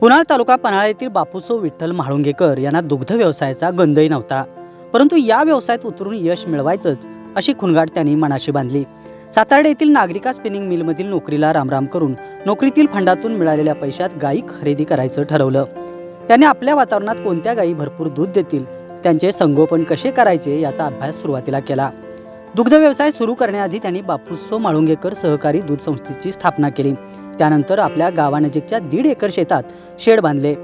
पुनाळ तालुका पन्हाळा येथील बापूसो विठ्ठल म्हाळुंगेकर यांना दुग्ध व्यवसायाचा गंधही नव्हता. परंतु या व्यवसायात उतरून यश मिळवायचंच अशी खुणगाट त्यांनी मनाशी बांधली. सातार्डे येथील नागरिका स्पिनिंग मिलमधील नोकरीला रामराम करून नोकरीतील फंडातून मिळालेल्या पैशात गायी खरेदी करायचं ठरवलं. त्यांनी आपल्या वातावरणात कोणत्या गायी भरपूर दूध देतील त्यांचे संगोपन कसे करायचे याचा अभ्यास सुरुवातीला केला. दुग्ध व्यवसाय सुरू करण्याआधी त्यांनी बापूसो माळुंगेकर सहकारी दूध संस्थेची स्थापना केली. त्यानंतर आपल्या गावानजीकच्या दीड एकर शेतात शेड बांधले.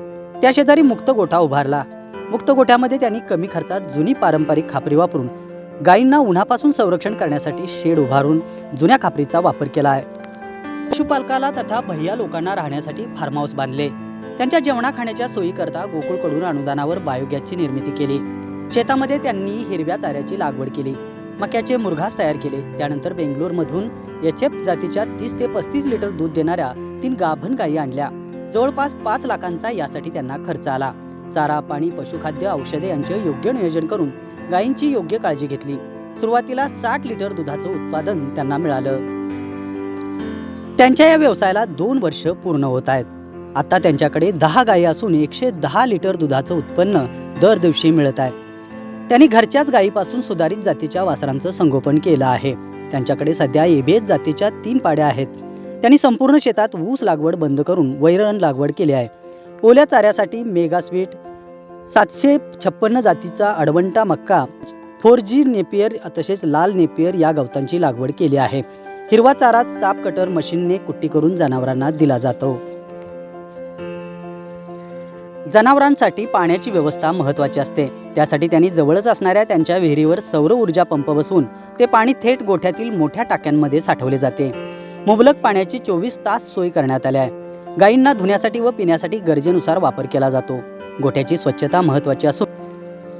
त्या शेजारी मुक्त गोठा उभारला. मुक्त गोठ्यामध्ये त्यांनी कमी खर्चात जुनी पारंपरिक खापरी वापरून गायींना उन्हापासून संरक्षण करण्यासाठी शेड उभारून जुन्या खापरीचा वापर केला आहे. पशुपालकाला तथा भैया लोकांना राहण्यासाठी फार्म हाऊस बांधले. त्यांच्या जेवणा खाण्याच्या सोयीकरता गोकुळकडून अनुदानावर बायोगॅसची निर्मिती केली. शेतामध्ये त्यांनी हिरव्या चाऱ्याची लागवड केली. मक्याचे मुरघास तयार केले. त्यानंतर बेंगलोरमधून एच एफ जातीच्या तीस ते पस्तीस लिटर दूध देणाऱ्या तीन गाभण गायी आणल्या. जवळपास पाच लाखांचा यासाठी त्यांना खर्च आला. चारा पाणी पशुखाद्य औषधे यांचे योग्य नियोजन करून गायींची योग्य काळजी घेतली. सुरुवातीला साठ लिटर दुधाचं उत्पादन त्यांना मिळालं. त्यांच्या या व्यवसायाला दोन वर्ष पूर्ण होत आहेत. आता त्यांच्याकडे दहा गायी असून एकशे दहा लिटर दुधाचं उत्पन्न दर दिवशी मिळत आहे. त्यांनी घरच्याच गायीपासून सुधारित जातीच्या वासरांचं संगोपन केलं आहे. त्यांच्याकडे सध्या एबीएस जातीच्या तीन पाड्या आहेत. त्यांनी संपूर्ण शेतात ऊस लागवड बंद करून वैरण लागवड केली आहे. ओल्या चाऱ्यासाठी मेगा स्वीट सातशे छप्पन्न जातीचा अडवंटा मक्का फोर जी नेपियर तसेच लाल नेपियर या गवतांची लागवड केली आहे. हिरवा चारा चाप कटर मशीनने कुट्टी करून जनावरांना दिला जातो. जनावरांसाठी पाण्याची व्यवस्था महत्त्वाची असते. त्यासाठी त्यांनी जवळच असणाऱ्या त्यांच्या विहिरीवर सौर ऊर्जा पंप बसवून ते पाणी थेट गोठ्यातील मोठ्या टाक्यांमध्ये साठवले जाते. मुबलक पाण्याची चोवीस तास सोय करण्यात आली आहे. गायींना धुण्यासाठी व पिण्यासाठी गरजेनुसार वापर केला जातो. गोठ्याची स्वच्छता महत्त्वाची असून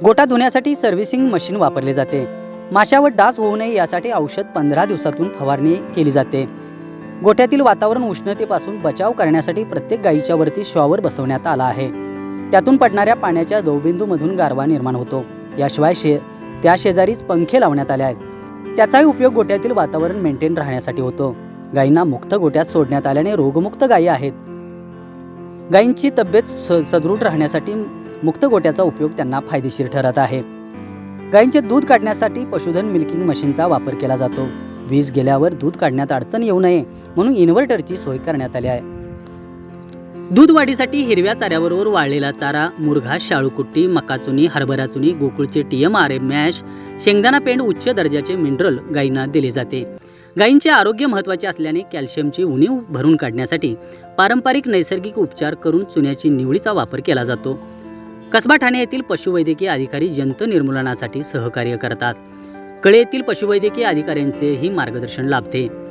गोठा धुण्यासाठी सर्व्हिसिंग मशीन वापरले जाते. माशा व डास होऊ नये यासाठी औषध पंधरा दिवसातून फवारणी केली जाते. गोठ्यातील वातावरण उष्णतेपासून बचाव करण्यासाठी प्रत्येक गायीच्या वरती शॉवर बसवण्यात आला आहे. त्यातून पडणाऱ्या पाण्याच्या दोबिंदूमधून गारवा निर्माण होतो. याशिवाय शे त्या शेजारीच पंखे लावण्यात आले आहेत. त्याचाही उपयोग गोट्यातील वातावरण मेंटेन राहण्यासाठी होतो. गायींना मुक्त गोट्यात सोडण्यात आल्याने रोगमुक्त गायी आहेत. गायींची तब्येत स सदृढ राहण्यासाठी मुक्त गोट्याचा उपयोग त्यांना फायदेशीर ठरत आहे. गायींचे दूध काढण्यासाठी पशुधन मिल्किंग मशीनचा वापर केला जातो. वीज गेल्यावर दूध काढण्यात अडचण येऊ नये म्हणून इन्व्हर्टरची सोय करण्यात आली आहे. दूध वाढीसाठी हिरव्या चाऱ्याबरोबर वाळलेला चारा मुरघा शाळूकुट्टी मकाचुनी हरभरा चुनी गोकुळचे टीएम आर एम मॅश शेंगदाणा पेंड उच्च दर्जाचे मिनरल गायींना दिले जाते. गायींचे आरोग्य महत्त्वाचे असल्याने कॅल्शियमची उणीव भरून काढण्यासाठी पारंपरिक नैसर्गिक उपचार करून चुन्याची निवडीचा वापर केला जातो. कसबा ठाणे येथील पशुवैद्यकीय अधिकारी जंत निर्मूलनासाठी सहकार्य करतात. कळे येथील पशुवैद्यकीय अधिकाऱ्यांचेही मार्गदर्शन लाभते.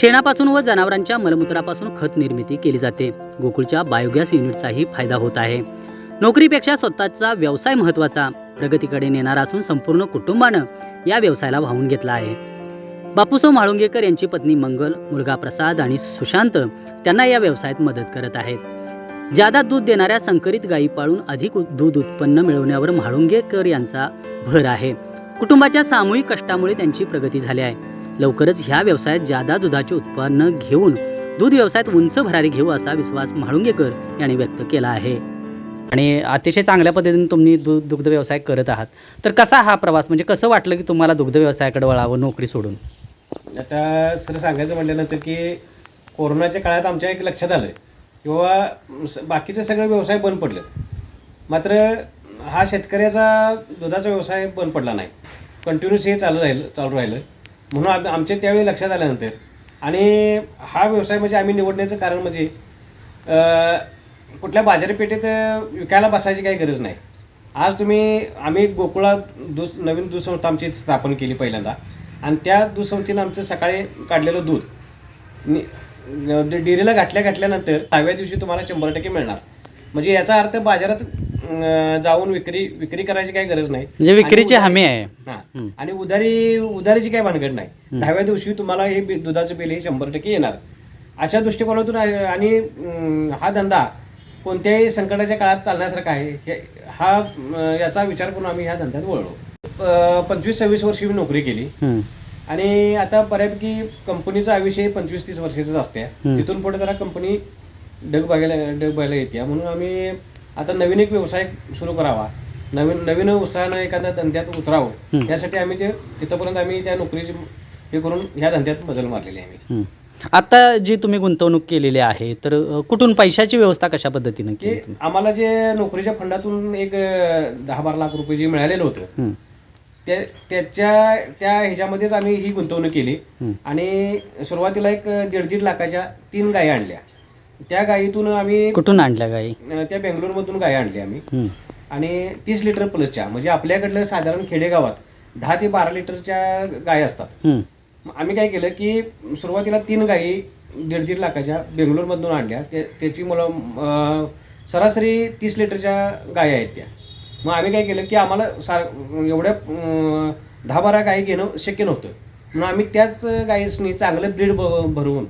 शेणापासून व जनावरांच्या मलमूत्रापासून खत निर्मिती केली जाते. गोकुळच्या बायोगॅस युनिटचाही फायदा होत आहे. नोकरीपेक्षा स्वतःचा व्यवसाय महत्त्वाचा. प्रगतीकडे नेणारा असून संपूर्ण कुटुंबानं या व्यवसायाला वाहून घेतला आहे. बापूसाव म्हाळुंगेकर यांची पत्नी मंगल मुलगा प्रसाद आणि सुशांत त्यांना या व्यवसायात मदत करत आहेत. जादा दूध देणाऱ्या संकरित गायी पाळून अधिक दूध उत्पन्न मिळवण्यावर म्हाळुंगेकर यांचा भर आहे. कुटुंबाच्या सामूहिक कष्टामुळे त्यांची प्रगती झाली आहे. लवकरच ह्या व्यवसायात जादा दुधाचे उत्पन्न घेऊन दूध व्यवसायात उंच भरारी घेऊ असा विश्वास म्हाळुंगेकर यांनी व्यक्त केला आहे. आणि अतिशय चांगल्या पद्धतीने तुम्ही दु दुग्ध व्यवसाय करत आहात. तर कसा हा प्रवास म्हणजे कसं वाटलं की तुम्हाला दुग्ध व्यवसायाकडे वळावं नोकरी सोडून? आता सर सांगायचं म्हटल्यानंतर की कोरोनाच्या काळात आमच्या एक लक्षात आलं किंवा स- बाकीचे सगळे व्यवसाय बंद पडले मात्र हा शेतकऱ्याचा दुधाचा व्यवसाय बंद पडला नाही. कंटिन्यूस हे चालू राहिलं चालू राहिलं. म्हणून आम आमच्या त्यावेळी लक्षात आल्यानंतर. आणि हा व्यवसाय म्हणजे आम्ही निवडण्याचं कारण म्हणजे कुठल्या बाजारपेठेत विकायला बसायची काही गरज नाही. आज तुम्ही आम्ही गोकुळा दूध नवीन दूध संस्था आमची स्थापन केली पहिल्यांदा. आणि त्या दूध संस्थेनं आमचं सकाळी काढलेलं दूध नि- डेअरीला घातल्या घातल्यानंतर सहाव्या दिवशी तुम्हाला शंभर टक्के मिळणार. म्हणजे याचा अर्थ बाजारात जाऊन विक्री विक्री करायची काही गरज नाही. म्हणजे विक्रीची आणि हमी आहे. हा. आणि उधारी उधारीची काही भानगड नाही. दहाव्या दिवशी तुम्हाला हे बि- दुधाचं बिल हे शंभर टक्के येणार. अशा दृष्टिकोनातून आणि अं, हा धंदा कोणत्याही संकटाच्या काळात चालण्यासारखा आहे हे- हा अं, याचा विचार करून आम्ही ह्या धंद्यात वळलो. पंचवीस सव्वीस वर्षी मी नोकरी केली. आणि आता बऱ्यापैकी कंपनीचं आयुष्य हे पंचवीस तीस वर्षाचंच असते. तिथून पुढे जरा कंपनी डग बघायला डग बघायला येते. म्हणून आम्ही आता नवीन एक व्यवसाय सुरू करावा. नवीन नवीन उत्साहानं एखाद्या धंद्यात. उतरावं. यासाठी आम्ही ते तिथंपर्यंत आम्ही त्या नोकरीची हे करून ह्या धंद्यात बदल मारलेले आहे आम्ही. आता जी तुम्ही गुंतवणूक केलेली आहे तर कुठून पैशाची व्यवस्था कशा पद्धतीने की? आम्हाला जे नोकरीच्या फंडातून एक दहा बारा लाख रुपये जे मिळालेलं होतं त्या त्याच्या त्या ह्याच्यामध्येच आम्ही ही गुंतवणूक केली. आणि सुरुवातीला एक दीड दीड लाखाच्या तीन गायी आणल्या. त्या गायीतून आम्ही कुठून आणल्या गाई? अं, त्या बेंगलोरमधून गायी आणल्या आम्ही. आणि तीस लिटर प्लसच्या म्हणजे आपल्याकडलं साधारण खेडेगावात दहा ते बारा लिटरच्या गायी असतात. मग आम्ही काय केलं की सुरुवातीला तीन गायी दीड दीड लाखाच्या बेंगलोरमधून आणल्या. ते त्याची मुलं अं, सरासरी तीस लिटरच्या गायी आहेत त्या. मग आम्ही काय केलं की आम्हाला सार एवढ्या अं, दहा बारा गायी घेणं शक्य नव्हतं. म्हणून आम्ही त्याच गायीसनी चांगलं ब्रीड भरवून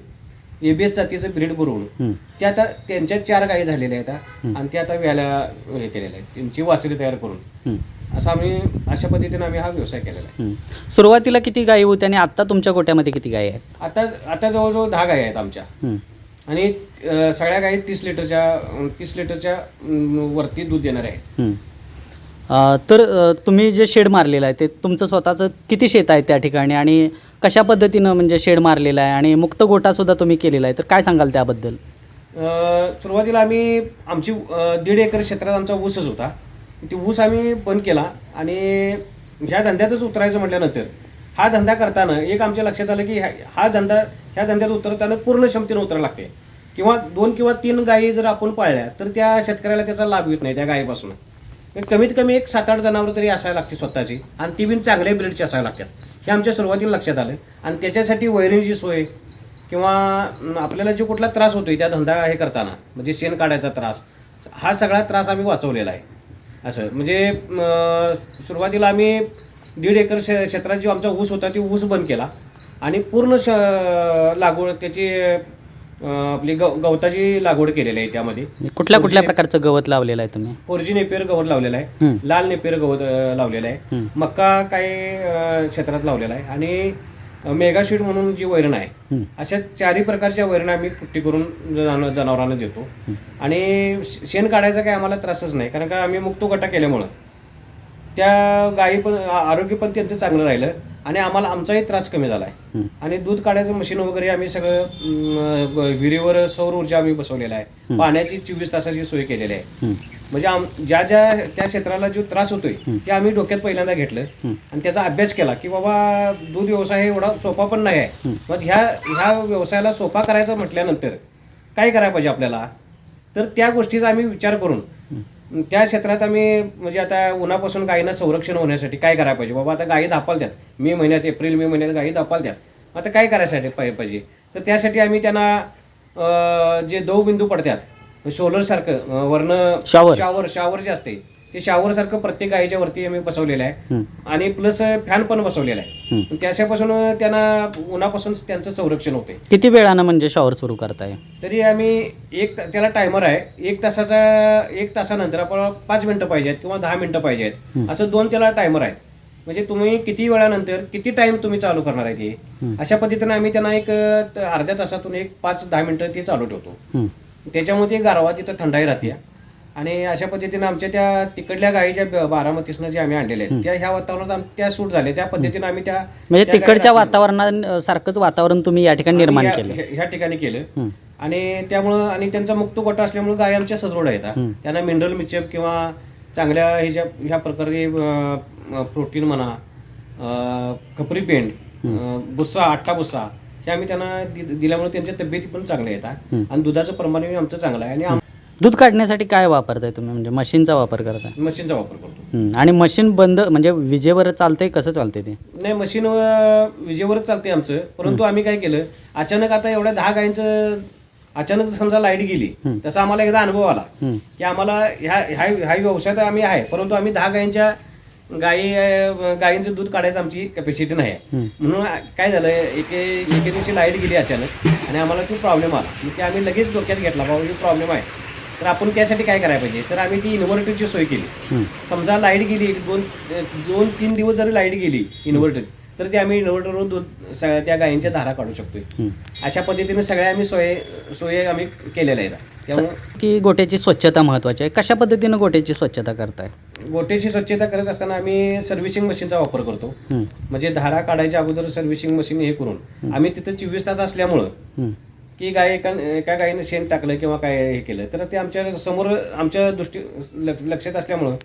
एबीएस जातीचं ब्रीड भरवून हं, त्या आता त्यांच्या चार गायी झालेल्या आहेत. आता. आणि त्या आता व्यायला हे केलेल्या आहेत. त्यांची वासरी तयार करून. असं आम्ही अशा पद्धतीने आम्ही हा व्यवसाय केलेला आहे. सुरुवातीला किती गायी होत्या आणि आता तुमच्या गोट्यामध्ये किती गायी आहेत? आता आता जवळजवळ दहा गायी आहेत आमच्या. हं, आणि सगळ्या गायी तीस लिटरच्या तीस लिटरच्या वरती दूध देणार आहेत. अ, तर अ, तुम्ही जे शेड मारलेलं आहे ते तुमचं स्वतःचं किती शेत आहे त्या ठिकाणी आणि कशा पद्धतीनं म्हणजे शेड मारलेलं आहे आणि मुक्त गोटासुद्धा तुम्ही केलेला आहे तर काय सांगाल त्याबद्दल? सुरुवातीला आम्ही आमची दीड एकर क्षेत्रात आमचा ऊसच होता. ती ऊस आम्ही बंद केला आणि ह्या धंद्यातच उतरायचं म्हटल्यानंतर हा धंदा करताना एक आमच्या लक्षात आलं की ह्या हा धंदा ह्या धंद्यात उतरताना पूर्ण क्षमतेने उतरावं लागते किंवा दोन किंवा तीन गायी जर आपण पाळल्या तर त्या शेतकऱ्याला त्याचा लाभ येत नाही त्या गायीपासून. कमीत कमी एक सात आठ जनावर तरी असायला लागते स्वतःची. आणि ती बिन चांगल्या ब्रीडची असायला लागतात. हे आमच्या सुरुवातीला लक्षात आलं. आणि त्याच्यासाठी वैरणीची सोय किंवा आपल्याला जो कुठला त्रास होतोय त्या धंदा हे करताना म्हणजे शेण काढायचा त्रास हा सगळा त्रास आम्ही वाचवलेला आहे. असं म्हणजे सुरुवातीला आम्ही दीड एकर क्षे क्षेत्रात जो आमचा ऊस होता ती ऊस बंद केला. आणि पूर्ण श लागवड त्याची आपली गव गवताची लागवड केलेली आहे त्यामध्ये. कुठल्या कुठल्या प्रकारचं गवत लावलेलं आहे तुम्ही? फोरजी नेपेर गवत लावलेलं आहे. लाल नेपेर गवत अं, लावलेलं आहे. मक्का काही अं, क्षेत्रात लावलेला आहे. आणि मेगाशीट म्हणून जी वैरण आहे अशा चारही प्रकारच्या वैरण आम्ही पुट्टी करून जनावर जनावरांना देतो. आणि श- शेण काढायचा काही आम्हाला त्रासच नाही. कारण का आम्ही मुक्त गटा केल्यामुळं त्या गायी पण आ- आरोग्य पण त्यांचं चांगलं राहिलं. आणि आम्हाला आमचाही त्रास कमी झाला आहे आणि दूध काढायचं मशीन वगैरे आम्ही सगळं अं, विहिरीवर सौर ऊर्जा आम्ही बसवलेला आहे. पाण्याची चोवीस तासाची सोय केलेली आहे. म्हणजे आम ज्या ज्या त्या क्षेत्राला जो त्रास होतोय. ते आम्ही डोक्यात पहिल्यांदा घेतलं. आणि त्याचा अभ्यास केला की बाबा दूध व्यवसाय हे एवढा सोपा पण नाही आहे. मग ह्या ह्या व्यवसायाला सोपा करायचा म्हटल्यानंतर काय करायला पाहिजे आपल्याला? तर त्या गोष्टीचा आम्ही विचार करून. त्या क्षेत्रात आम्ही म्हणजे आता उन्हापासून गायींना संरक्षण होण्यासाठी काय करायला पाहिजे? बाबा आता गायी धापालत्यात मे महिन्यात एप्रिल मे महिन्यात गायी धापालत्यात आता काय करायसाठी पाहि- पाहिजे? तर त्यासाठी आम्ही त्यांना जे दव बिंदू पडतात सोलर सारखं वर्ण Shower. शावर शावर जे असते ते शावर सारखं प्रत्येक गायीच्या वरती आम्ही बसवलेलं आहे. आणि प्लस फॅन पण बसवलेला आहे. त्याच्यापासून त्यांना उन्हापासून त्यांचं संरक्षण होते किती वेळानं म्हणजे शॉवर सुरू करताय? तरी आम्ही एक त्याला टायमर आहे. एक तासाचा एक तासानंतर आपल्याला पाच मिनटं पाहिजे आहेत किंवा दहा मिनटं पाहिजे. आहेत. असं दोन त्याला टायमर आहेत म्हणजे तुम्ही किती वेळानंतर किती टाइम तुम्ही चालू करणार आहे ते? अशा पद्धतीने आम्ही त्यांना एक अर्ध्या तासातून एक पाच दहा मिनटं ते चालू ठेवतो. हं, त्याच्यामुळे ते गारवा तिथं थंडाई राहते. आणि अशा पद्धतीने आमच्या त्या तिकडल्या गायीच्या बारामतीसनं जे आम्ही आणलेल्या. आहेत त्या ह्या वातावरणात त्या सूट झाल्या त्या पद्धतीने आम्ही त्या म्हणजे तिकडच्या वातावरणात सारखंच वातावरण तुम्ही या ठिकाणी निर्माण केलं. ह्या ठिकाणी केलं. आणि त्यामुळं आणि त्यांचा मुक्त गोटा असल्यामुळे गाय आमच्या सदृढ आहेत. त्यांना मिनरल मिचप किंवा चांगल्या ह्याच्या ह्या प्रकारे प्रोटीन म्हणा खपरी पेंड भुस्सा आट्टा भुस्सा हे आम्ही त्यांना दिल्यामुळे त्यांच्या तब्येती पण चांगल्या येतात. आणि दुधाचं प्रमाण आमचं चांगलं आहे. आणि दूध काढण्यासाठी काय वापरताय तुम्ही? म्हणजे मशीनचा वापर करताय? मशीनचा वापर करतो. आणि मशीन बंद म्हणजे विजेवर चालतंय कसं चालतंय ते? नाही मशीन विजेवरच चालते आमचं. परंतु आम्ही काय केलं अचानक आता एवढ्या दहा गायींचं अचानक समजा लाइट गेली. तसा आम्हाला एकदा अनुभव आला की आम्हाला ह्या ह्या ह्या व्यवसायात आम्ही आहे. परंतु आम्ही दहा गायींच्या गायी अं, गायींचं दूध काढायचं आमची कॅपॅसिटी नाही आहे. म्हणून काय झालं एके एके दिवशी लाइट गेली अचानक आणि आम्हाला तो प्रॉब्लेम आला. मग ते आम्ही लगेच डोक्यात घेतला बाबा ही प्रॉब्लेम आहे. तर आपण त्यासाठी काय करायला पाहिजे? तर आम्ही ती इन्व्हर्टरची सोय केली. हं, समजा लाइट गेली एक दोन दोन तीन दिवस जरी लाइट गेली इन्व्हर्टर तर ते आम्ही इन्व्हर्टरवरून दूध सगळ्या त्या गायींच्या धारा काढू शकतोय. हं. अशा पद्धतीने सगळ्या आम्ही सोय सोयी आम्ही केलेल्या आहेत. त्यामुळं की गोट्याची स्वच्छता महत्त्वाची आहे. कशा पद्धतीनं गोट्याची स्वच्छता करताय? गोटेची स्वच्छता करत असताना आम्ही सर्व्हिसिंग मशीनचा वापर करतो. म्हणजे धारा काढायच्या अगोदर सर्व्हिसिंग मशीन हे करून. आम्ही तिथं चोवीस तास असल्यामुळं हं, की गाय एका एका गायीने शेण टाकलं किंवा काय हे केलं तर ते आमच्यासमोर आमच्या दृष्टी लक्ष- लक्षात असल्यामुळं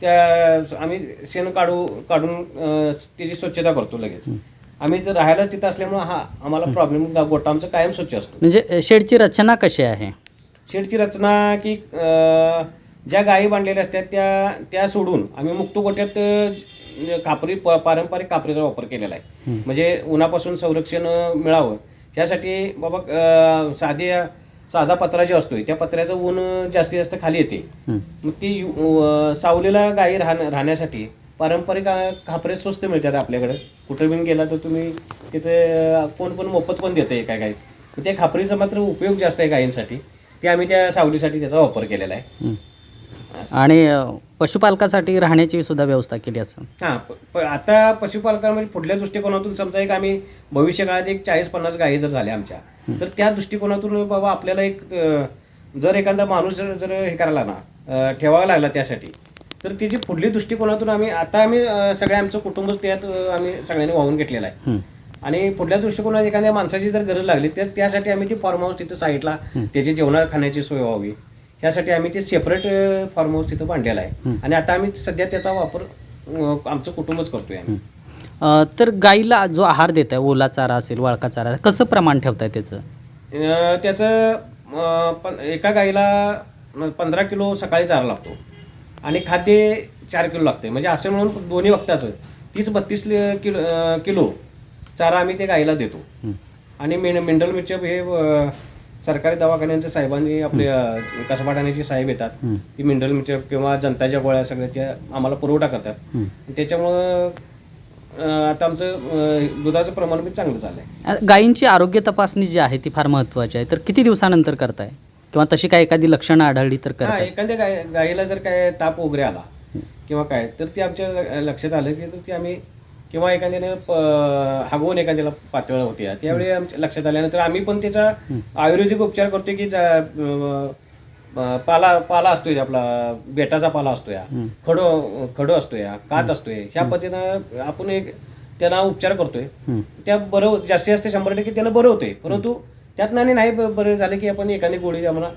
त्या आम्ही शेण काढू काढून त्याची स्वच्छता करतो लगेच. आम्ही जर राहायलाच तिथं असल्यामुळं हा आम्हाला प्रॉब्लेम गोटा आमचा कायम स्वच्छ असतो. म्हणजे शेडची रचना कशी आहे? शेडची रचना की अं, ज्या गायी बांधलेल्या असतात त्या त्या सोडून आम्ही मुक्त गोट्यात अं, कापरी प- पारंपरिक कापरीचा वापर केलेला आहे. म्हणजे उन्हापासून संरक्षण अं, मिळावं. त्यासाठी बाबा साधी साधा पत्रा जो असतोय त्या पत्र्याचं ऊन जास्तीत जास्त खाली येते. मग ती सावलीला गायी राहण्या राहण्यासाठी पारंपरिक खापरे स्वस्त मिळतात आपल्याकडे. कुठे पण गेला तर तुम्ही त्याचे कोण पण मोफत पण देतं काय काय त्या खापरीचा मात्र उपयोग जास्त आहे गायींसाठी. ते आम्ही त्या सावलीसाठी त्याचा वापर केलेला आहे. आणि पशुपालकासाठी राहण्याची सुद्धा व्यवस्था केली असं. हां प- आता पशुपालकांमध्ये पुढल्या दृष्टिकोनातून समजा एक आम्ही भविष्य काळात एक चाळीस पन्नास गायी जर झाल्या आमच्या तर त्या दृष्टिकोनातून बाबा आपल्याला एक जर एखादा माणूस जर जर हे करायला ना ठेवावा लागला त्यासाठी तर त्याची पुढली दृष्टिकोनातून आम्ही आता आम्ही अं, सगळे आमचं कुटुंबच त्यात आम्ही सगळ्यांनी वाहून घेतलेलं आहे. आणि पुढल्या दृष्टिकोनात एखाद्या माणसाची जर गरज लागली तर त्यासाठी आम्ही ती फार्म हाऊस तिथं साईडला त्याची जेवणा खाण्याची सोय व्हावी. ह्यासाठी आम्ही ते सेपरेट फार्म हाऊस तिथं बांधलेलं आहे. आणि आता आम्ही सध्या त्याचा वापर आमचं कुटुंबच करतोय आम्ही. तर गाईला जो आहार देत आहे ओला चारा असेल वाळका चारा कसं प्रमाण ठेवताय त्याचं? त्याचं पण एका गाईला पंधरा किलो सकाळी चारा लागतो. आणि खाद्य चार किलो लागते म्हणजे असं म्हणून दोन्ही वक्ताचं तीस बत्तीस किलो किलो चारा आम्ही त्या गाईला देतो. आणि मिन मिनरल मिक्सचर हे सरकारी दवाखान्यांच्या साहेबांनी आपले कसबाटाण्याचे साहेब येतात ती मिनरल मिक्सचर किंवा जनताच्या गोळ्या सगळ्या त्या आम्हाला पुरवठा करतात. हं. त्याच्यामुळं आता आमचं दुधाचं प्रमाण बी चांगलं झालं आहे अ, गायींची आरोग्य तपासणी जी आहे ती फार महत्त्वाची आहे. तर किती दिवसानंतर करताय? किंवा तशी काय एखादी लक्षणं आढळली तर हा करताय? एखाद्या गाय गायीला जर काय ताप वगैरे आला किंवा काय तर ते आमच्या लक्षात आलं की तर ते आम्ही किंवा एखाद्याने हागवून एखाद्याला पातळ होते. त्यावेळी आमच्या लक्षात आल्यानंतर आम्ही पण त्याचा आयुर्वेदिक उपचार करतो की पाला पाला असतोय आपला बेटाचा पाला असतो या. खडो खडो असतो या कात असतोय. ह्या पद्धतीनं आपण एक त्यांना उपचार करतोय. त्या बरं जास्तीत जास्त शंभर टक्के त्यानं बरं होते परंतु त्यातनं आणि नाही बरं झालं की आपण एखादी गोळी आम्हाला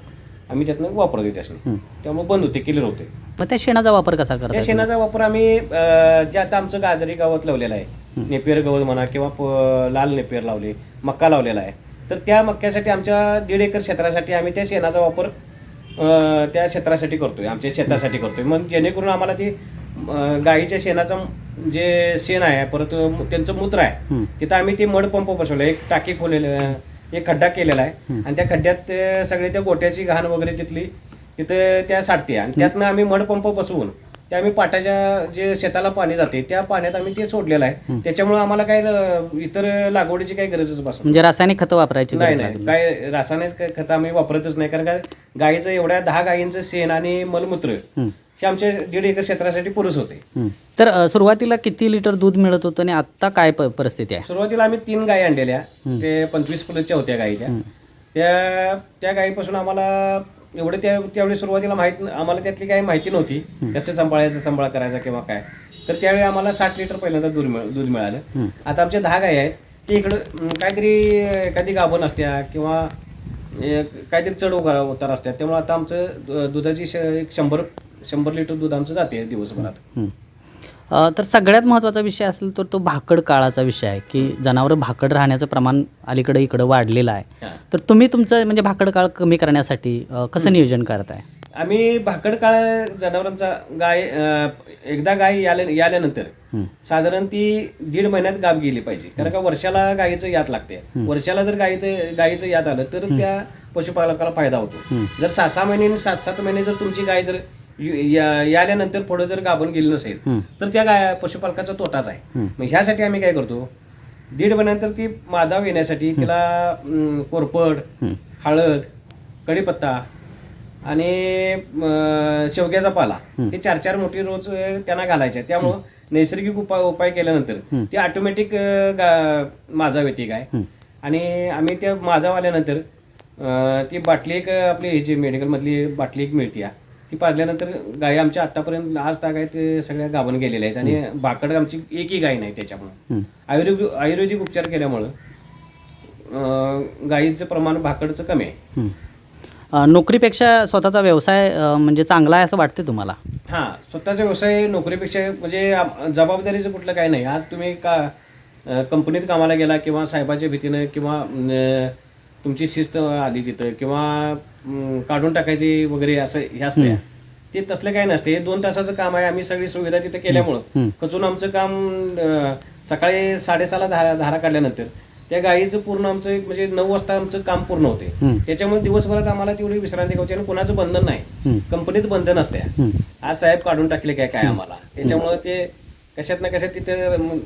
आम्ही त्यातनं वापरतो त्याच्याने हं. त्यामुळे बंद होते क्लिअर होते. मग त्या शेणाचा वापर कसा त्या करताय शेणाचा वापर आम्ही अं, जे आता आमचं गाजरी गावात लावलेलं आहे हं. नेपियर गवत म्हणा किंवा प- लाल नेपियर लावले मक्का लावलेला आहे. तर त्या मक्क्यासाठी आमच्या दीड एकर क्षेत्रासाठी आम्ही त्या शेणाचा वापर अं, त्या क्षेत्रासाठी करतोय आमच्या शेतासाठी करतोय. मग जेणेकरून आम्हाला ती अं, गाईच्या शेणाचं जे शेण आहे परत मु- त्यांचं मूत्र आहे हं, तिथं आम्ही ते मड पंप बसवलं एक टाकी खोलेलं एक खड्डा केलेला आहे. हं. आणि त्या खड्ड्यात ते सगळे त्या गोट्याची घाण वगैरे तिथली तिथं त्या साठते. आणि त्यातनं आम्ही मड पंप बसवून ते आम्ही पाटाच्या जे शेताला पाणी जाते त्या पाण्यात आम्ही ते सोडलेलं आहे. त्याच्यामुळे आम्हाला काय इतर लागवडीची काही गरजच बसत म्हणजे रासायनिक खतं वापरायची नाही नाही. काय रासायनिक खत आम्ही वापरतच नाही. कारण का गाईचं एवढ्या दहा गायींचं शेण आणि मलमूत्र हं, आमच्या दीड एकर क्षेत्रासाठी पुरुष होते. तर सुरुवातीला किती लिटर दूध मिळत होतं आणि आत्ता काय परिस्थिती आहे? सुरुवातीला आम्ही तीन गायी आणलेल्या. ते पंचवीस प्लसच्या होत्या गायीच्या. त्या त्या गायीपासून आम्हाला एवढं त्या त्यावेळी सुरुवातीला माहीत आम्हाला त्यातली काही माहिती नव्हती. कसं सांभाळायचं सांभाळ करायचा किंवा काय. तर त्यावेळी आम्हाला साठ लिटर पहिल्यांदा दूध मिळ दूध मिळालं. आता आमच्या दहा गायी आहेत. ते इकडं काहीतरी एखादी गाभण असत्या किंवा काहीतरी चढ उगार उतार असतात त्यामुळे आता आमचं दुधाची श- एक शंभर शंभर लिटर दूध आमचं जाते दिवसभरात. तर सगळ्यात महत्त्वाचा विषय असेल तर तो भाकड काळाचा विषय आहे की जनावरं भाकड राहण्याचं प्रमाण अलीकडे इकडं वाढलेलं आहे. तर तुम्ही तुमचं म्हणजे भाकड काळ कमी करण्यासाठी कसं नियोजन करताय? आम्ही भाकड काळ जनावरांचा गाय एकदा गाय याल्या याल्यानंतर साधारण ती दीड महिन्यात गाब गेली पाहिजे. कारण का वर्षाला गायीचं यात लागते. वर्षाला जर गायीचं गायीचं यात आलं तर त्या पशुपालकाला फायदा होतो. जर सहा सहा महिने सात सात महिने जर तुमची गाय जर याल्यानंतर पुढे जर गाभण गेली नसेल तर त्या गाय पशुपालकाचा तोटाच आहे. मग ह्यासाठी आम्ही काय करतो? दीड महिन्यानंतर ती मादाव येण्यासाठी तिला कोरपड हळद कढीपत्ता आणि शेवग्याचा पाला हं. चार चार मोठी रोज त्यांना घालायचे त्यामुळं नैसर्गिक उपाय उपाय केल्यानंतर. ती ऑटोमॅटिक माझा व्यतिक आहे हं. आणि आम्ही त्या माझा आल्यानंतर ती बाटली एक आपली ह्याची मेडिकलमधली बाटली एक मिळते ती पाजल्यानंतर गायी आमच्या आतापर्यंत आज तागायत सगळ्या गाभण गेलेल्या आहेत आणि भाकड आमची एकही गाय नाही त्याच्यामुळे. आयुर्वेदिक आयुर्वेदिक उपचार केल्यामुळं अं, गायीचं प्रमाण भाकडचं कमी आहे. हं. अ, नोकरीपेक्षा स्वतःचा व्यवसाय अ, म्हणजे चांगला आहे असं वाटते तुम्हाला? हां स्वतःचा व्यवसाय नोकरीपेक्षा म्हणजे आम- जबाबदारीचं कुठलं काय नाही. आज तुम्ही का अ, कंपनीत कामाला गेला किंवा साहेबाच्या भीतीनं किंवा अं, तुमची शिस्त आली तिथं किंवा काढून टाकायची वगैरे असं हे असतं. ते तसलं काय नसते हे दोन तासाचं काम आहे आम्ही सगळी सुविधा तिथं केल्यामुळं. खचून आमचं काम सकाळी साडेसहाला धारा धारा काढल्यानंतर त्या गायीचं पूर्ण आमचं एक म्हणजे नऊ वाजता आमचं काम पूर्ण होते. त्याच्यामुळे दिवसभरात आम्हाला तेवढी विश्रांती घ्यायची आणि कोणाचं बंधन नाही. कंपनीत बंधन असते. आज साहेब काढून टाकले काय काय आम्हाला त्याच्यामुळे ते कशात ना कशात तिथे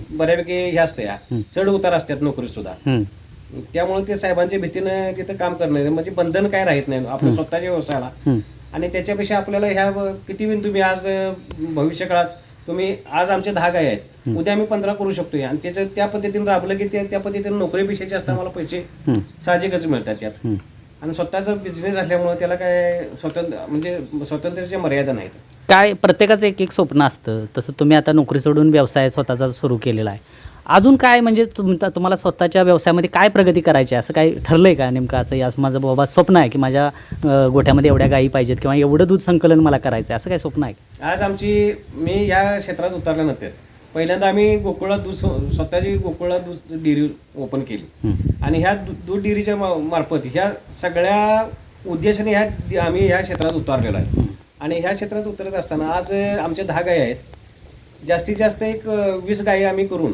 बऱ्यापैकी हे असते. चढ उतार असतात नोकरीत सुद्धा. त्यामुळे ते साहेबांच्या भीतीनं तिथं काम करणं म्हणजे बंधन काय राहत नाही आपल्या. स्वतःच्या व्यवसायाला हं. आणि त्याच्यापेक्षा आपल्याला ह्या किती तुम्ही आज भविष्य काळात तुम्ही आज आमचे दहा गाय आहेत. उद्या आम्ही पंधरा करू शकतोय आणि त्याचं त्या पद्धतीने राबलं की ते- त्या पद्धतीने नोकरीपेक्षा जास्त आम्हाला पैसे हं. साहजिकच मिळतात त्यात. आणि स्वतःचा बिझनेस असल्यामुळे त्याला काय स्वतंत्र म्हणजे स्वातंत्र्याच्या मर्यादा नाहीत काय प्रत्येकाचं एक एक स्वप्न असतं तसं तुम्ही आता नोकरी सोडून व्यवसाय स्वतःचा सुरू केलेला आहे अजून काय म्हणजे तुमचा तुम्हाला स्वतःच्या व्यवसायामध्ये काय प्रगती करायची आहे असं काय ठरलंय का नेमकं असं या माझं बाबा स्वप्न आहे की माझ्या गोठ्यामध्ये एवढ्या गायी पाहिजेत किंवा एवढं दूध संकलन मला करायचं आहे असं काय स्वप्न आहे? आज आमची मी या क्षेत्रात उतरल्यानंतर पहिल्यांदा आम्ही गोकुळात दूध स्व- स्वतःची गोकुळात दूध डेअरी ओपन केली. आणि ह्या दूध डेअरीच्या मा- मार्फत ह्या सगळ्या उद्देशाने ह्या आम्ही ह्या क्षेत्रात उतरलेलो आहे. आणि ह्या क्षेत्रात उतरत असताना आज आमच्या दहा गायी आहेत जास्तीत जास्त एक वीस गायी आम्ही करून.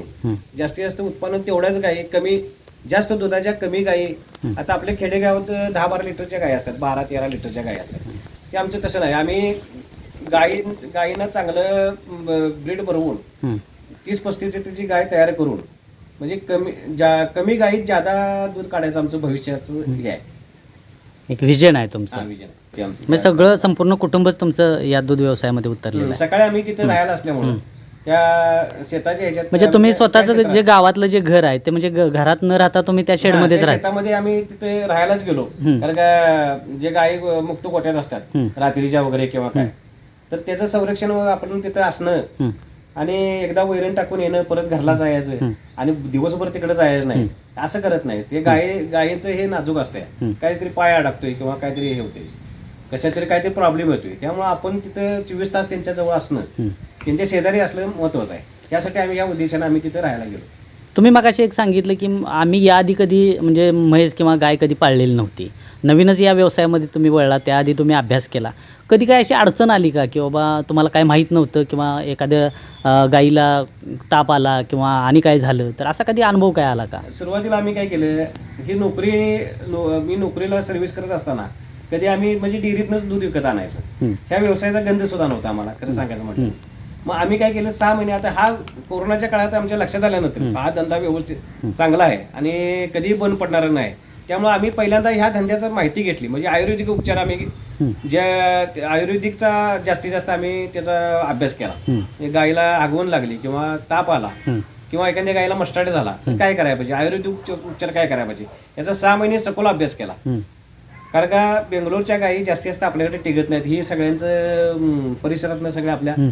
जास्तीत जास्त उत्पन्न तेवढ्याच गायी कमी जास्त दुधाच्या कमी गायी. आता आपल्या खेडेगावात दहा बारा लिटरच्या गायी असतात बारा तेरा लिटरच्या गायी असतात. ते आमचं तसं नाही. आम्ही गायी गायींना चांगलं ब्रीड हं. तीस पस्तीस लिटरची गाय तयार करून म्हणजे कमी ज्या कमी गायीत ज्यादा दूध काढायचं आमचं भविष्याचं हे आहे. एक विजन आहे तुमचं. म्हणजे सगळं संपूर्ण कुटुंबच तुमचं या दूध व्यवसायामध्ये उतरलेलं आहे. सकाळी आम्ही तिथे राहायला असल्यामुळं. त्या शेताच्या ह्याच्यात म्हणजे तुम्ही स्वतःचं जे गावातलं जे घर आहे ते म्हणजे ग- घरात न राहता तुम्ही त्या त्या राहता शेतामध्ये आम्ही तिथे राहायलाच गेलो हम्म. कारण का जे गायी मुक्त गोट्यात असतात हम्म. रात्रीच्या वगैरे किंवा काय तर त्याचं संरक्षण आपण तिथं असणं हं. आणि एकदा वैरण टाकून येणं परत घरला जायचं. आणि दिवसभर तिकडे जायचं नाही असं करत नाही ते गाय गायीचं हे नाजूक असतंय. काहीतरी पाय अडकतोय किंवा काहीतरी हे होते कशात तरी काहीतरी प्रॉब्लेम येतोय. त्यामुळे आपण तिथं चोवीस तास त्यांच्या जवळ असणं. त्यांच्या शेजारी असणं महत्वाचं आहे. त्यासाठी आम्ही या उद्देशाने आम्ही तिथे राहायला गेलो. तुम्ही मगाशी एक सांगितलं की आम्ही याआधी कधी म्हणजे म्हैस किंवा गाय कधी पाळलेली नव्हती. नवीनच या व्यवसायामध्ये तुम्ही वळला त्याआधी तुम्ही अभ्यास केला. कधी काय अशी अडचण आली का की बाबा तुम्हाला काय माहीत नव्हतं किंवा एखाद्या गाईला ताप आला किंवा आणि काय झालं? तर असा कधी अनुभव काय आला का? सुरुवातीला आम्ही काय केलं ही नोकरी नो- मी नोकरीला सर्व्हिस करत असताना कधी आम्ही म्हणजे डेअरीतनंच दूध विकत आणायचं. ह्या व्यवसायाचा गंध सुद्धा नव्हता आम्हाला खरं सांगायचं म्हटलं. मग आम्ही काय केलं सहा महिने आता हा कोरोनाच्या काळात आमच्या लक्षात आल्यानंतर हं. हा धंदा व्यवस्थित चांगला आहे आणि कधीही बंद पडणार नाही. त्यामुळे आम्ही पहिल्यांदा ह्या धंद्याचं माहिती घेतली. म्हणजे आयुर्वेदिक उपचार आम्ही. ज्या आयुर्वेदिकचा जास्तीत जास्त आम्ही त्याचा अभ्यास केला. म्हणजे गायीला आगवण लागली किंवा ताप आला. किंवा एखाद्या गायीला मस्टार्ड झाला तर काय करायला पाहिजे? आयुर्वेदिक उपच- उपचार काय करायला पाहिजे? याचा सहा महिने सखोल अभ्यास केला. कारण का बेंगलोरच्या गायी जास्तीत जास्त आपल्याकडे टिकत नाहीत ही सगळ्यांचं परिसरातनं सगळ्या आपल्या हं.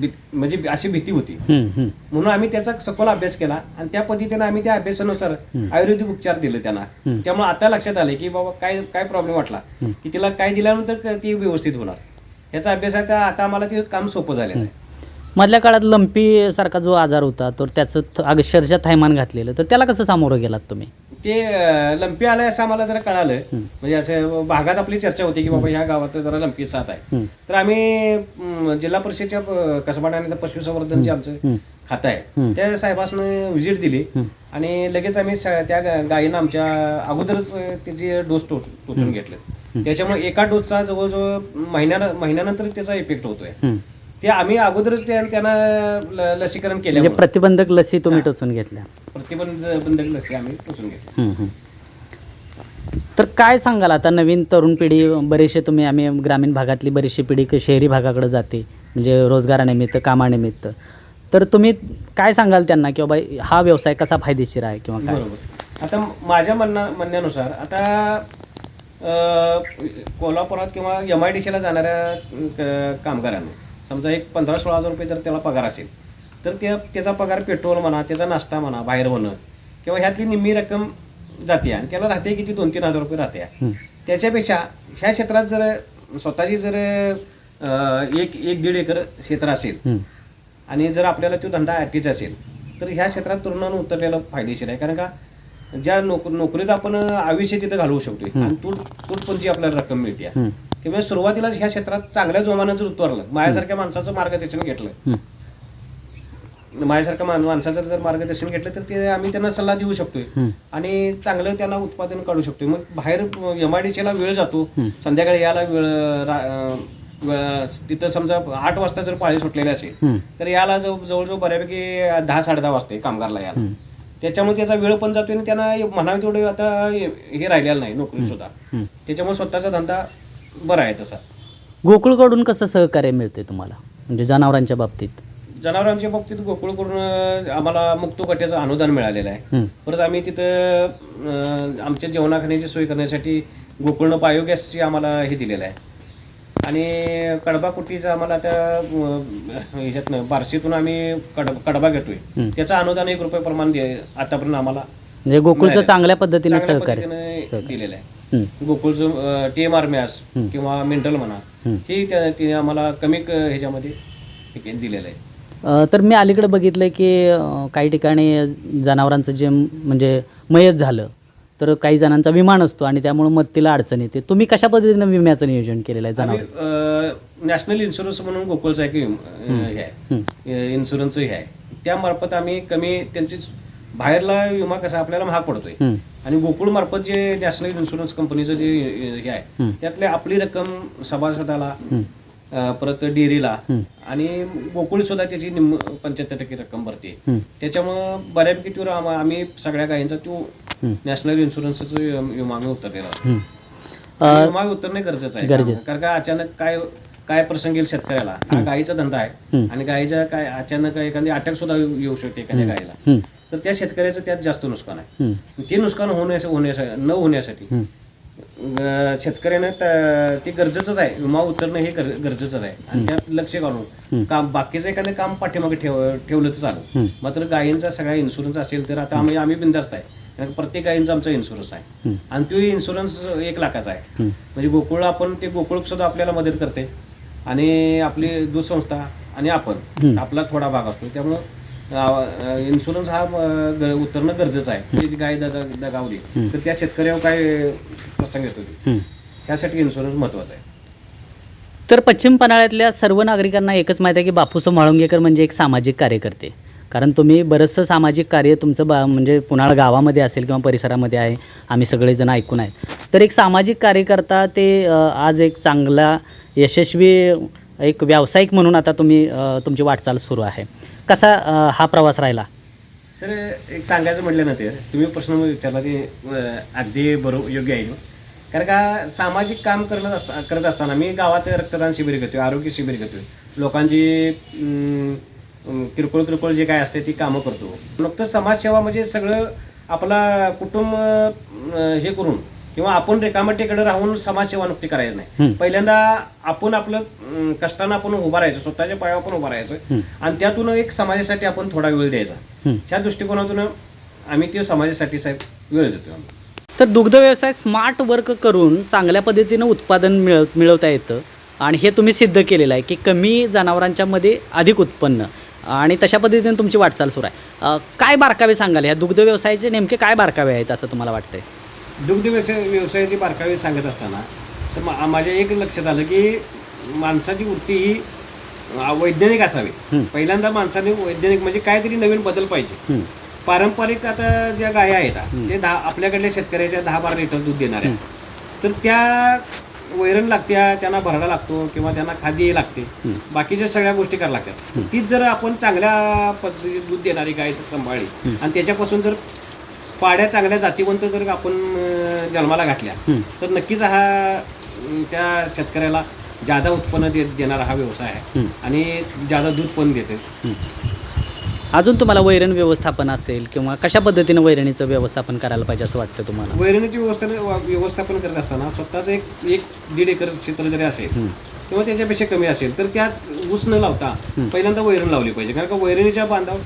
भी- म्हणजे अशी भीती होती. म्हणून आम्ही त्याचा सखोल अभ्यास केला आणि त्या पद्धतीने आम्ही त्या अभ्यासानुसार. आयुर्वेदिक उपचार दिले त्यांना. त्यामुळे आता लक्षात आले की बाबा काय काय प्रॉब्लेम वाटला. की तिला काय दिल्यानंतर क- ती व्यवस्थित होणार याचा अभ्यास आहे त्या- आता आम्हाला ते काम सोपं झालेलं आहे मधल्या काळात लंपी सारखा जो आजार होता तर त्याचं थ- अक्षरशः थैमान घातलेलं तर त्याला कसं सामोरं गेलात तुम्ही ते अं, लंपी आलंय असं आम्हाला जरा कळालं हं. म्हणजे असं भागात आपली चर्चा होती की बाबा ह्या गावात जरा लंपी साथ आहे हं. तर आम्ही अं, जिल्हा परिषदेच्या अं, कसबा आणि पशुसंवर्धनचे आमचं हं. खातं आहे. त्या साहेबासनं व्हिजिट दिली हं. आणि लगेच आम्ही स- त्या गा- गायीनं आमच्या अगोदरच अं, त्याची डोस टोच टोचून घेतले त्याच्यामुळे एका डोसचा जवळजवळ महिन्या महिन्यानंतर त्याचा इफेक्ट होतोय हं. ते आम्ही अगोदरच त्या- त्यांना ल- लसीकरण म्हणजे केल्यामुळे प्रतिबंधक लसी तुम्ही. टोचून घेतल्या. प्रतिबंध बंधक लसी आम्ही टोचून घेतली. तर काय सांगाल आता नवीन तरुण पिढी बरेचसे तुम्ही आम्ही ग्रामीण भागातली बरीचशी पिढी क- शहरी भागाकडे जाते म्हणजे रोजगारानिमित्त कामानिमित्त. तर तुम्ही काय सांगाल त्यांना की बाबा हा व्यवसाय कसा फायदेशीर आहे किंवा काय? बरोबर. आता माझ्या म्हणण्या म्हणण्यानुसार आता अं, कोल्हापुरात किंवा एम आय डी सीला जाणाऱ्या अं, क- कामगारांना समजा एक पंधरा सोळा हजार रुपये जर त्याला पगार असेल तर त्या त्याचा पगार पेट्रोल म्हणा त्याचा नाश्ता म्हणा बाहेर होणं किंवा ह्यातली निम्मी रक्कम जाते आणि त्याला राहते किती? दोन तीन हजार रुपये राहते. त्याच्यापेक्षा ह्या क्षेत्रात जर स्वतःची जर एक एक दीड एकर क्षेत्र असेल आणि जर आपल्याला तो धंदा ॲटीचा असेल तर ह्या क्षेत्रात तरुणानं उतरलेलं फायदेशीर आहे. कारण का ज्या नोक नोकरीत आपण आयुष्य तिथं घालवू शकतो. आणि तूट तुटपणची आपल्याला रक्कम मिळते. त्यामुळे सुरुवातीलाच ह्या क्षेत्रात चांगल्या जोमानं जर उतरलं माझ्यासारख्या माणसाचं मार्गदर्शन घेतलं. हं, माझ्यासारख्या माणसाचं जर मार्गदर्शन घेतलं तर ते आम्ही त्यांना सल्ला देऊ शकतोय. आणि चांगलं त्यांना उत्पादन काढू शकतोय. मग बाहेर एम आय ला वेळ जातो. संध्याकाळी यायला वेळ तिथं समजा आठ वाजता जर पाळी सुटलेली असेल तर याला जवळ जवळजवळ बऱ्यापैकी दहा साडे दहा वाजते कामगारला यायला. हं, त्याच्यामुळे त्याचा वेळ पण जातोय आणि त्यांना म्हणावे तेवढे आता हे राहिलेलं नाही नोकरी सुद्धा. त्याच्यामुळे स्वतःचा धंदा बरा आहे तसा. गोकुळकडून कसं सहकार्य मिळते तुम्हाला? म्हणजे जनावरांच्या बाबतीत? जनावरांच्या बाबतीत गोकुळ करून अं, आम्हाला मुक्तोकट्याचं अनुदान मिळालेलं आहे. हं, परत आम्ही तिथं अं, आमच्या जेवणाखाण्याची सोय करण्यासाठी गोकुळनं बायोगॅसची आम्हाला हे दिलेलं आहे. आणि कडबा कुटीचं आम्हाला आता अं, ह्याच्यातनं बार्शीतून आम्ही कड कडबा घेतोय. हं. त्याचं अनुदान एक रुपये प्रमाण दे आतापर्यंत आम्हाला म्हणजे गोकुळचं मिळाले. चांगल्या पद्धतीने चांगल्या सहकार्य पद्धतीने सहकार्य. दिलेलं आहे. गोकुळचं टी एम आर मॅस. किंवा मेंटल म्हणा हं. हे त्या- ते आम्हाला कमी ह्याच्यामध्ये दिलेलं आहे. तर मी अलीकडे बघितलं की काही ठिकाणी जनावरांचं जे म्हणजे मयत झालं तर काही जणांचा विमा नसतो आणि त्यामुळे मत्तीला अडचण येते. तुम्ही कशा पद्धतीनं विम्याचं नियोजन केलेलं आहे जनावर? नॅशनल इन्शुरन्स म्हणून गोकुळचा एक हे इन्शुरन्सचं हे आहे. त्यामार्फत आम्ही कमी त्यांची बाहेरला विमा कसा आपल्याला महाग पडतोय. आणि गोकुळ मार्फत जे नॅशनल इन्शुरन्स कंपनीचं जे हे आहे त्यातले आपली रक्कम सभासदाला परत डेअरीला आणि गोकुळ सुद्धा त्याची निम्म पंच्याहत्तर टक्के रक्कम भरते त्याच्यामुळं बऱ्यापैकी तो आम- आम्ही सगळ्या गायींचा तो नॅशनल इन्शुरन्सचा विमा आम्ही उतरलेला विमा उतरणे गरजेचं आहे. कारण का अचानक काय काय प्रसंग येईल शेतकऱ्याला? हा गायीचा धंदा आहे. आणि गायीच्या काय अचानक एखादी अटॅक सुद्धा येऊ येऊ शकते एखाद्या गायीला. तर त्या शेतकऱ्याचं त्यात जास्त नुकसान आहे. ते नुकसान होण्यास होण्यासाठी न होण्यासाठी शेतकऱ्यानं त- गरजेचंच आहे. विमा उतरणं हे गर- गरजेचंच आहे. आणि त्यात लक्ष घालून काम बाकीचं एखादं काम पाठीमागे ठेव ठेवलं तर चालू मात्र गायींचा सगळा इन्शुरन्स असेल तर आता आम्ही आम्ही बिंदास्त आहे. कारण प्रत्येक गायींचा आमचा इन्शुरन्स आहे. आणि तो इन्शुरन्स एक लाखाचा आहे. म्हणजे गोकुळ आपण ते गोकुळ सुद्धा आपल्याला मदत करते. आणि आपली दूध संस्था आणि आपण. आपला थोडा भाग असतो. त्यामुळं इन्शुरन्स हा उतरणं गरजेचं आहे. ती जी गाय दगा दगावली. तर त्या शेतकऱ्यावर काय प्रसंग येतो. त्यासाठी इन्शुरन्स महत्त्वाचा आहे. तर पश्चिम पन्हाळ्यातल्या सर्व नागरिकांना एकच माहीत आहे की बापूस म्हाळुंगेकर म्हणजे एक सामाजिक कार्यकर्ते. कारण तुम्ही बरंचसं सामाजिक कार्य तुमचं बा म्हणजे पुन्हा गावामध्ये असेल किंवा परिसरामध्ये आहे आम्ही सगळेजण ऐकून आहेत. तर एक सामाजिक कार्यकर्ता ते आज एक चांगला यशस्वी एक व्यावसायिक म्हणून आता तुम्ही तुमची वाटचाल सुरू आहे. कसा अ, हा प्रवास राहिला? सर एक सांगायचं म्हटलं ना ते तुम्ही प्रश्न विचारला ते अं, अगदी बरोबर योग्य आहे. कारण का सामाजिक काम करत असता करत असताना मी गावात रक्तदान शिबिर घेतोय आरोग्य शिबिर घेतोय. लोकांची अं, अं, किरकोळ किरकोळ जे काय असते ती कामं करतो. नुकतंच समाजसेवा म्हणजे सगळं आपला कुटुंब अं, हे करून किंवा आपण रेकामटेकडे राहून समाजसेवा नुकती करायची नाही. पहिल्यांदा आपण आपलं कष्टानं आपण उभं राहायचं स्वतःच्या पायावर आपण उभं राहायचं. आणि त्यातून एक समाजासाठी आपण थोडा वेळ द्यायचा. त्या दृष्टिकोनातून आम्ही ते समाजासाठी साहेब वेळ देतो आम्ही तर दुग्ध व्यवसाय स्मार्ट वर्क करून चांगल्या पद्धतीनं उत्पादन मिळव मिळवता येतं. आणि हे तुम्ही सिद्ध केलेलं आहे की कमी जनावरांच्यामध्ये अधिक उत्पन्न. आणि तशा पद्धतीने तुमची वाटचाल सुरू आहे. काय बारकावे सांगाल? ह्या दुग्ध व्यवसायाचे नेमके काय बारकावे आहेत असं तुम्हाला वाटतंय? दुग्ध व्यवसाय व्यवसायाची बारकावे सांगत असताना तर मा- माझ्या एक लक्षात आलं की माणसाची वृत्ती ही वैज्ञानिक असावी. पहिल्यांदा माणसाने वैज्ञानिक म्हणजे काहीतरी नवीन बदल पाहिजे पारंपरिक आता ज्या गाया आहेत. ते दहा आपल्याकडल्या शेतकऱ्याच्या दहा बारा लिटर दूध देणाऱ्या. तर त्या वैरण लागत्या त्यांना भरडा लागतो किंवा त्यांना खाद्य लागते. बाकीच्या सगळ्या गोष्टी करायला लागतात. तीच जर आपण चांगल्या पद्धतीने दूध देणारी गाय सांभाळली. आणि त्याच्यापासून जर पाड्या चांगल्या जातीवंत जर आपण जन्माला घातल्या तर नक्कीच हा त्या शेतकऱ्याला जादा उत्पन्न देणारा हा व्यवसाय आहे. आणि जादा दूध पण देते. अजून तुम्हाला वैरण व्यवस्थापन असेल किंवा कशा पद्धतीनं वैरणीचं व्यवस्थापन करायला पाहिजे असं वाटतं तुम्हाला? वैरणीची व्यवस्था व्यवस्थापन करत असताना स्वतःच एक एक दीड एकर क्षेत्र जरी असेल किंवा त्याच्यापेक्षा कमी असेल तर त्यात ऊस न लावता. पहिल्यांदा वैरण लावली पाहिजे. कारण का वैरणीच्या बांधाव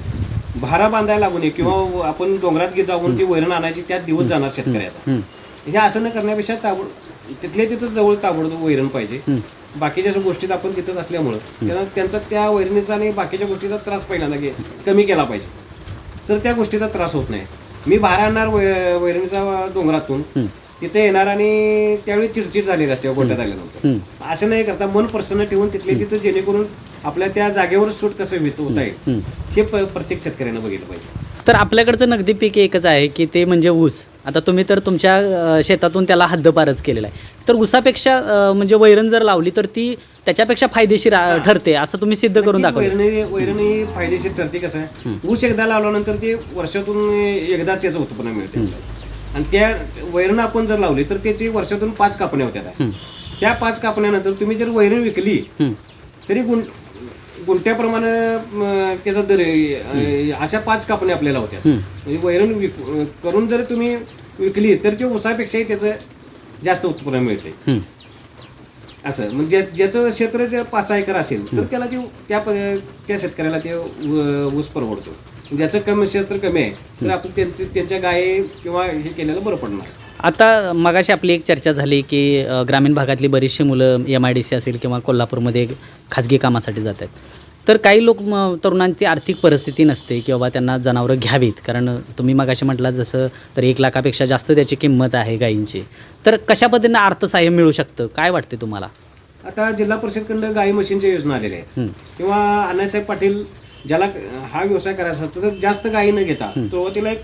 भारा बांधायला लागू नये किंवा आपण डोंगरात जाऊन ती वैरण आणायची त्यात दिवस जाणार शेतकऱ्याचा. हं, असं न करण्यापेक्षा ताबड तिथल्या तिथं जवळ ताबडतोब वैरण पाहिजे. हं, बाकीच्या गोष्टीत आपण तिथंच असल्यामुळं. त्यांना त्यांचा त्या वैरणीचा आणि बाकीच्या गोष्टीचा त्रास पहिल्यांदा कमी केला पाहिजे. तर त्या गोष्टीचा त्रास होत नाही. मी भारा आणणार वैरणीचा डोंगरातून. तिथे येणार आणि त्यावेळी चिडचिड झालेली असते गोट्यात आल्यानंतर हं, असं नाही करता मन प्रसन्न ठेवून तिथले तिथं जेणेकरून आपल्या त्या जागेवर सूट कसं होता येईल हं. हे प्रत्येक शेतकऱ्यानं बघितलं पाहिजे. तर आपल्याकडचं नगदी पीक एकच आहे की ते म्हणजे ऊस. आता तुम्ही तर तुमच्या शेतातून त्याला हद्दपारच केलेला आहे. तर ऊसापेक्षा म्हणजे वैरण जर लावली तर ती त्याच्यापेक्षा फायदेशीर ठरते असं तुम्ही सिद्ध करून दाखवलं. वैरणी वैरणी फायदेशीर ठरते कसं आहे. ऊस एकदा लावल्यानंतर ते वर्षातून एकदा त्याचं उत्पन्न मिळते. हं. आणि त्या वैरण आपण जर लावली तर त्याची वर्षातून पाच कापण्या होत्या त्या. पाच कापण्यानंतर तुम्ही जर वैरण विकली तरी गुं गुंठ्याप्रमाणे त्याचा दर अशा पाच कापण्या आपल्याला होत्या. म्हणजे वैरण विक करून जर तुम्ही विकली तर ते ऊसापेक्षाही त्याचं जास्त उत्पन्न मिळते. हं, असं. म्हणजे ज्या- ज्याचं क्षेत्र जे पाच सहा एकर असेल तर त्याला ते त्या शेतकऱ्याला ते ऊस परवडतो. ज्याचं कमी क्षेत्र कमी आहे. तर आपण त्यांचे त्यांच्या गाये किंवा हे केलेलं बरं पडणार. आता मगाशी आपली एक चर्चा झाली की अ, ग्रामीण भागातली बरीचशी मुलं एम आय डी सी असेल किंवा कोल्हापूरमध्ये खाजगी कामासाठी जातात. तर काही लोक म, तरुणांची आर्थिक परिस्थिती नसते की बाबा त्यांना जनावरं घ्यावीत. कारण तुम्ही मगाशी म्हटला जसं तर एक लाखापेक्षा जास्त त्याची किंमत आहे गायींची. तर कशा पद्धतीनं अर्थसहाय्य मिळू शकतं? काय वाटते तुम्हाला? आता जिल्हा परिषदकडनं गाई मशीनच्या योजना आलेल्या आहेत. हं, किंवा अण्णासाहेब पाटील ज्याला हा व्यवसाय करायचा असतो तर जास्त गायी न घेता. हं. सुरुवातीला एक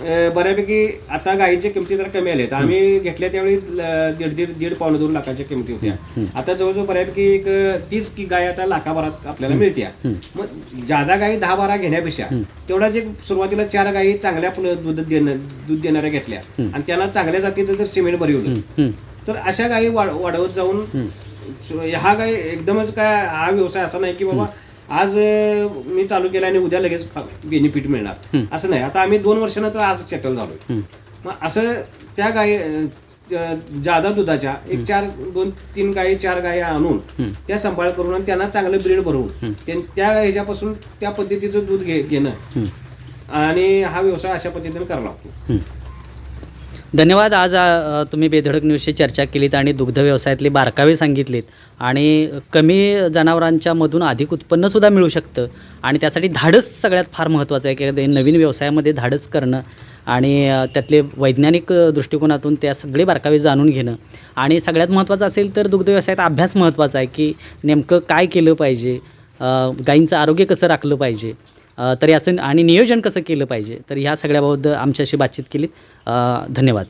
अं, बऱ्यापैकी आता गायीच्या किमती जरा कमी आल्या आम्ही घेतल्या त्यावेळी ल- दीड दीड दीड पावणे दोन लाखाच्या किमती होत्या. आता जवळजवळ बऱ्यापैकी एक अं, तीस की गाय आता लाखाभरात आपल्याला मिळते हं, मग जादा गायी दहा बारा घेण्यापेक्षा. तेवढाच एक सुरुवातीला चार गायी चांगल्या आपलं दूध देणं दूध देणाऱ्या घेतल्या. आणि त्यांना चांगल्या जातीचं जर सिमेंट भरवलं तर अशा गायी वाढ वाढवत जाऊन हं, सो- हा काय एकदमच काय हा व्यवसाय असा नाही की बाबा आज मी चालू केला आणि उद्या लगेच बेनिफिट मिळणार. असं नाही आता आम्ही दोन वर्षानंतर आज सेटल झालोय हं, मग असं त्या गायी जादा दुधाच्या एक चार दोन तीन गायी चार गायी आणून त्या सांभाळ करून आणि त्यांना चांगलं ब्रीड भरवून. त्यां- ह्याच्यापासून त्या पद्धतीचं दूध घे घेणं. आणि हा व्यवसाय अशा पद्धतीने करावा लागतो. धन्यवाद. आज तुम्ही बेधडक न्यूजशी चर्चा केलीत आणि दुग्ध व्यवसायातले बारकावे सांगितलेत आणि कमी जनावरांच्या मधून अधिक उत्पन्नसुद्धा मिळू शकतं आणि त्यासाठी धाडस सगळ्यात फार महत्त्वाचं आहे की नवीन व्यवसायामध्ये धाडस करणं आणि त्यातले वैज्ञानिक दृष्टिकोनातून त्या सगळे बारकावे जाणून घेणं. आणि सगळ्यात महत्त्वाचं असेल तर दुग्ध व्यवसायात अभ्यास महत्त्वाचा आहे की नेमकं काय केलं पाहिजे गाईंचं आरोग्य कसं राखलं पाहिजे. तर याचं आणि नियोजन कसं केलं पाहिजे? तर ह्या सगळ्याबाबत आमच्याशी बातचीत केली धन्यवाद.